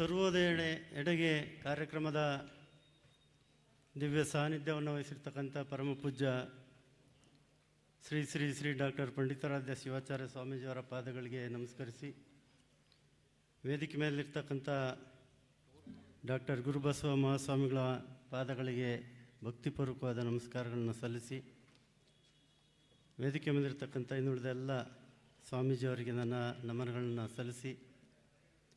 ಸರ್ವೋದಯ ಎಡೆಗೆ ಕಾರ್ಯಕ್ರಮದ ದಿವ್ಯ ಸಾನ್ನಿಧ್ಯವನ್ನು ವಹಿಸಿರ್ತಕ್ಕಂಥ ಪರಮ ಪೂಜ್ಯ ಶ್ರೀ ಶ್ರೀ ಶ್ರೀ ಡಾಕ್ಟರ್ ಪಂಡಿತಾರಾಧ್ಯ ಶಿವಾಚಾರ್ಯ ಸ್ವಾಮೀಜಿಯವರ ಪಾದಗಳಿಗೆ ನಮಸ್ಕರಿಸಿ, ವೇದಿಕೆ ಮೇಲಿರ್ತಕ್ಕಂಥ ಡಾಕ್ಟರ್ ಗುರುಬಸವ ಮಹಾಸ್ವಾಮಿಗಳ ಪಾದಗಳಿಗೆ ಭಕ್ತಿಪೂರ್ವಕವಾದ ನಮಸ್ಕಾರಗಳನ್ನು ಸಲ್ಲಿಸಿ, ವೇದಿಕೆ ಮೇಲಿರ್ತಕ್ಕಂಥ ಇನ್ನುಳಿದ ಎಲ್ಲ ಸ್ವಾಮೀಜಿಯವರಿಗೆ ನನ್ನ ನಮನಗಳನ್ನು ಸಲ್ಲಿಸಿ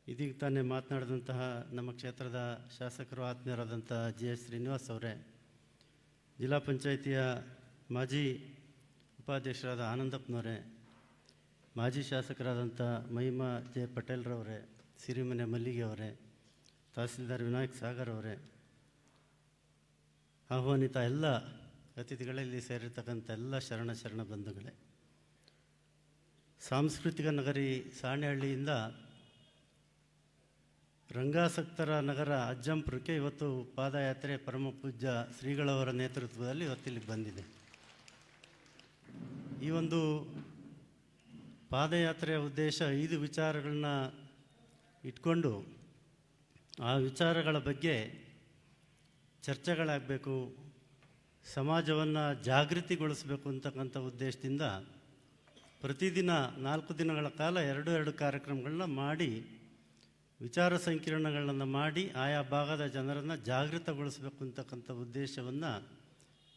ಇದೀಗ ತಾನೇ ಮಾತನಾಡಿದಂತಹ ನಮ್ಮ ಕ್ಷೇತ್ರದ ಶಾಸಕರು ಆತ್ಮೀಯರಾದಂಥ ಜಿ ಎಸ್ ಶ್ರೀನಿವಾಸ್ ಅವರೇ, ಜಿಲ್ಲಾ ಪಂಚಾಯಿತಿಯ ಮಾಜಿ ಉಪಾಧ್ಯಕ್ಷರಾದ ಆನಂದಪ್ಪನವರೇ, ಮಾಜಿ ಶಾಸಕರಾದಂಥ ಮಹಿಮಾ ಜೆ ಪಟೇಲ್ರವರೇ, ಸಿರಿಮನೆ ಮಲ್ಲಿಗೆ ಅವರೇ, ತಹಸೀಲ್ದಾರ್ ವಿನಾಯಕ್ ಸಾಗರ್ ಅವರೇ, ಆಹ್ವಾನಿತ ಎಲ್ಲ ಅತಿಥಿಗಳಲ್ಲಿ ಸೇರಿರ್ತಕ್ಕಂಥ ಎಲ್ಲ ಶರಣ ಶರಣ ಬಂಧುಗಳೇ, ಸಾಂಸ್ಕೃತಿಕ ನಗರಿ ಸಾಣೆಹಳ್ಳಿಯಿಂದ ರಂಗಾಸಕ್ತರ ನಗರ ಅಜ್ಜಂಪುರಕ್ಕೆ ಇವತ್ತು ಪಾದಯಾತ್ರೆ ಪರಮ ಪೂಜ್ಯ ಶ್ರೀಗಳವರ ನೇತೃತ್ವದಲ್ಲಿ ಇವತ್ತಿಲ್ಲಿ ಬಂದಿದೆ. ಈ ಒಂದು ಪಾದಯಾತ್ರೆಯ ಉದ್ದೇಶ ಐದು ವಿಚಾರಗಳನ್ನ ಇಟ್ಕೊಂಡು ಆ ವಿಚಾರಗಳ ಬಗ್ಗೆ ಚರ್ಚೆಗಳಾಗಬೇಕು, ಸಮಾಜವನ್ನು ಜಾಗೃತಿಗೊಳಿಸಬೇಕು ಅಂತಕ್ಕಂಥ ಉದ್ದೇಶದಿಂದ ಪ್ರತಿದಿನ ನಾಲ್ಕು ದಿನಗಳ ಕಾಲ ಎರಡು ಎರಡು ಕಾರ್ಯಕ್ರಮಗಳನ್ನ ಮಾಡಿ ವಿಚಾರ ಸಂಕಿರಣಗಳನ್ನು ಮಾಡಿ ಆಯಾ ಭಾಗದ ಜನರನ್ನು ಜಾಗೃತಗೊಳಿಸಬೇಕು ಅಂತಕ್ಕಂಥ ಉದ್ದೇಶವನ್ನು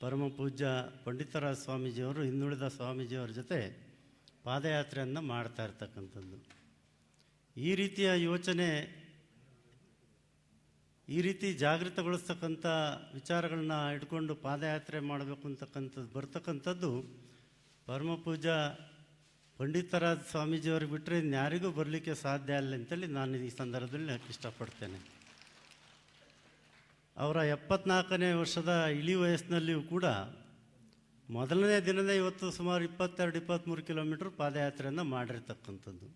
ಪರಮ ಪೂಜ್ಯ ಪಂಡಿತರಾಜ ಸ್ವಾಮೀಜಿಯವರು ಇನ್ನುಳಿದ ಸ್ವಾಮೀಜಿಯವರ ಜೊತೆ ಪಾದಯಾತ್ರೆಯನ್ನು ಮಾಡ್ತಾ ಇರ್ತಕ್ಕಂಥದ್ದು. ಈ ರೀತಿಯ ಯೋಚನೆ, ಈ ರೀತಿ ಜಾಗೃತಗೊಳಿಸ್ತಕ್ಕಂಥ ವಿಚಾರಗಳನ್ನ ಇಟ್ಕೊಂಡು ಪಾದಯಾತ್ರೆ ಮಾಡಬೇಕು ಅಂತಕ್ಕಂಥದ್ದು, ಬರ್ತಕ್ಕಂಥದ್ದು ಪರಮ ಪೂಜಾ ಪಂಡಿತರಾಜ ಸ್ವಾಮೀಜಿಯವ್ರಿಗೆ ಬಿಟ್ಟರೆ ಇನ್ಯಾರಿಗೂ ಬರಲಿಕ್ಕೆ ಸಾಧ್ಯ ಇಲ್ಲ ಅಂತೇಳಿ ನಾನು ಈ ಸಂದರ್ಭದಲ್ಲಿ ಇಷ್ಟಪಡ್ತೇನೆ. ಅವರ ಎಪ್ಪತ್ನಾಲ್ಕನೇ ವರ್ಷದ ಇಳಿ ವಯಸ್ಸಿನಲ್ಲಿಯೂ ಕೂಡ ಮೊದಲನೇ ದಿನವೇ ಇವತ್ತು ಸುಮಾರು ಇಪ್ಪತ್ತೆರಡು ಇಪ್ಪತ್ತ್ಮೂರು ಕಿಲೋಮೀಟ್ರ್ ಪಾದಯಾತ್ರೆಯನ್ನು ಮಾಡಿರ್ತಕ್ಕಂಥದ್ದು.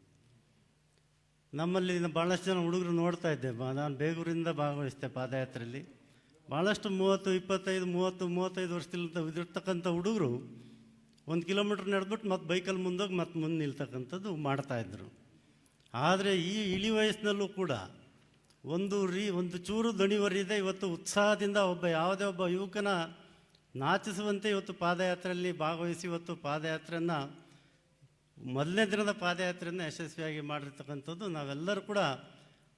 ನಮ್ಮಲ್ಲಿ ಭಾಳಷ್ಟು ಜನ ಹುಡುಗರು ನೋಡ್ತಾ ಇದ್ದೆ. ನಾನು ಬೇಗೂರಿಂದ ಭಾಗವಹಿಸಿದೆ ಪಾದಯಾತ್ರೆಯಲ್ಲಿ. ಭಾಳಷ್ಟು ಮೂವತ್ತು, ಇಪ್ಪತ್ತೈದು, ಮೂವತ್ತು, ಮೂವತ್ತೈದು ವರ್ಷದಲ್ಲಿ ಇದಿರ್ತಕ್ಕಂಥ ಹುಡುಗರು ಒಂದು ಕಿಲೋಮೀಟ್ರ್ ನಡೆದ್ಬಿಟ್ಟು ಮತ್ತೆ ಬೈಕಲ್ಲಿ ಮುಂದೋಗಿ ಮತ್ತೆ ಮುಂದೆ ನಿಲ್ತಕ್ಕಂಥದ್ದು ಮಾಡ್ತಾಯಿದ್ರು ಆದರೆ ಈ ಇಳಿ ವಯಸ್ಸಿನಲ್ಲೂ ಕೂಡ ಒಂದು ರೀ, ಒಂದು ಚೂರು ದಣಿವರಿದೆ ಇವತ್ತು ಉತ್ಸಾಹದಿಂದ ಒಬ್ಬ ಯಾವುದೇ ಒಬ್ಬ ಯುವಕನ ನಾಚಿಸುವಂತೆ ಇವತ್ತು ಪಾದಯಾತ್ರೆಯಲ್ಲಿ ಭಾಗವಹಿಸಿ ಇವತ್ತು ಪಾದಯಾತ್ರೆಯನ್ನು, ಮೊದಲನೇ ದಿನದ ಪಾದಯಾತ್ರೆಯನ್ನು ಯಶಸ್ವಿಯಾಗಿ ಮಾಡಿರ್ತಕ್ಕಂಥದ್ದು. ನಾವೆಲ್ಲರೂ ಕೂಡ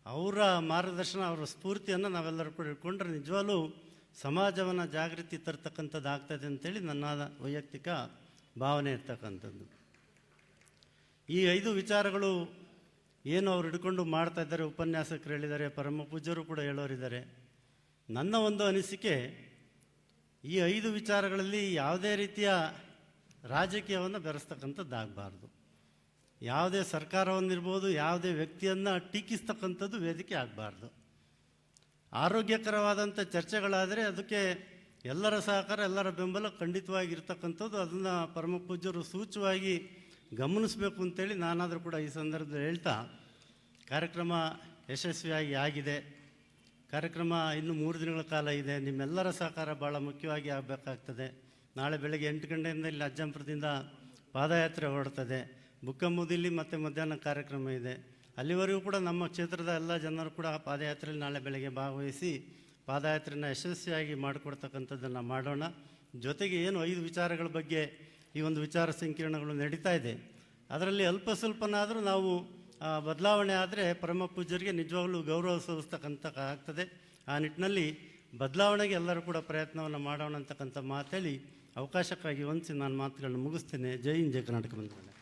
ಅವರ ಮಾರ್ಗದರ್ಶನ, ಅವರ ಸ್ಫೂರ್ತಿಯನ್ನು ನಾವೆಲ್ಲರೂ ಕೂಡ ಇಟ್ಕೊಂಡ್ರೆ ನಿಜವಾಗ್ಲೂ ಸಮಾಜವನ್ನು ಜಾಗೃತಿ ತರ್ತಕ್ಕಂಥದ್ದು ಆಗ್ತದೆ ಅಂತೇಳಿ ನನ್ನ ವೈಯಕ್ತಿಕ ಭಾವನೆ ಇರ್ತಕ್ಕಂಥದ್ದು. ಈ ಐದು ವಿಚಾರಗಳು ಏನು ಅವ್ರು ಹಿಡ್ಕೊಂಡು ಮಾಡ್ತಾ ಇದ್ದಾರೆ, ಉಪನ್ಯಾಸಕರು ಹೇಳಿದ್ದಾರೆ, ಪರಮ ಪೂಜ್ಯರು ಕೂಡ ಹೇಳೋರಿದ್ದಾರೆ. ನನ್ನ ಒಂದು ಅನಿಸಿಕೆ, ಈ ಐದು ವಿಚಾರಗಳಲ್ಲಿ ಯಾವುದೇ ರೀತಿಯ ರಾಜಕೀಯವನ್ನು ಬೆರೆಸ್ತಕ್ಕಂಥದ್ದಾಗಬಾರ್ದು. ಯಾವುದೇ ಸರ್ಕಾರವನ್ನಿರ್ಬೋದು, ಯಾವುದೇ ವ್ಯಕ್ತಿಯನ್ನು ಟೀಕಿಸ್ತಕ್ಕಂಥದ್ದು ವೇದಿಕೆ ಆಗಬಾರ್ದು. ಆರೋಗ್ಯಕರವಾದಂಥ ಚರ್ಚೆಗಳಾದರೆ ಅದಕ್ಕೆ ಎಲ್ಲರ ಸಹಕಾರ, ಎಲ್ಲರ ಬೆಂಬಲ ಖಂಡಿತವಾಗಿರ್ತಕ್ಕಂಥದ್ದು. ಅದನ್ನು ಪರಮ ಪೂಜ್ಯರು ಸೂಚ್ಯವಾಗಿ ಗಮನಿಸಬೇಕು ಅಂತೇಳಿ ನಾನಾದರೂ ಕೂಡ ಈ ಸಂದರ್ಭದಲ್ಲಿ ಹೇಳ್ತಾ, ಕಾರ್ಯಕ್ರಮ ಯಶಸ್ವಿಯಾಗಿ ಆಗಿದೆ. ಕಾರ್ಯಕ್ರಮ ಇನ್ನು ಮೂರು ದಿನಗಳ ಕಾಲ ಇದೆ. ನಿಮ್ಮೆಲ್ಲರ ಸಹಕಾರ ಭಾಳ ಮುಖ್ಯವಾಗಿ ಆಗಬೇಕಾಗ್ತದೆ. ನಾಳೆ ಬೆಳಗ್ಗೆ ಎಂಟು ಗಂಟೆಯಿಂದ ಇಲ್ಲಿ ಅಜ್ಜಂಪುರದಿಂದ ಪಾದಯಾತ್ರೆ ಹೊರಡ್ತದೆ. ಬುಕ್ಕಂಬುದಿಲ್ಲಿ ಮತ್ತು ಮಧ್ಯಾಹ್ನ ಕಾರ್ಯಕ್ರಮ ಇದೆ. ಅಲ್ಲಿವರೆಗೂ ಕೂಡ ನಮ್ಮ ಕ್ಷೇತ್ರದ ಎಲ್ಲ ಜನರು ಕೂಡ ಪಾದಯಾತ್ರೆಯಲ್ಲಿ ನಾಳೆ ಬೆಳಗ್ಗೆ ಭಾಗವಹಿಸಿ ಪಾದಯಾತ್ರೆನ ಯಶಸ್ವಿಯಾಗಿ ಮಾಡಿಕೊಡ್ತಕ್ಕಂಥದ್ದನ್ನು ಮಾಡೋಣ. ಜೊತೆಗೆ ಏನು ಐದು ವಿಚಾರಗಳ ಬಗ್ಗೆ ಈ ಒಂದು ವಿಚಾರ ಸಂಕಿರಣಗಳು ನಡೀತಾ ಇದೆ. ಅದರಲ್ಲಿ ಅಲ್ಪ ಸ್ವಲ್ಪನಾದರೂ ನಾವು ಬದಲಾವಣೆ ಆದರೆ ಪರಮ ಪೂಜ್ಯರಿಗೆ ನಿಜವಾಗಲೂ ಗೌರವ ಸಲ್ಲಿಸ್ತಕ್ಕಂಥ ಆಗ್ತದೆ. ಆ ನಿಟ್ಟಿನಲ್ಲಿ ಬದಲಾವಣೆಗೆ ಎಲ್ಲರೂ ಕೂಡ ಪ್ರಯತ್ನವನ್ನು ಮಾಡೋಣ ಅಂತಕ್ಕಂಥ ಮಾತೇಳಿ ಅವಕಾಶಕ್ಕಾಗಿ ಹೊಂದಿಸಿ ನಾನು ಮಾತುಗಳನ್ನು ಮುಗಿಸ್ತೇನೆ. ಜೈ ಹಿಂದ್, ಜೈ ಕರ್ನಾಟಕ ಬಂಧುಗಳೇ.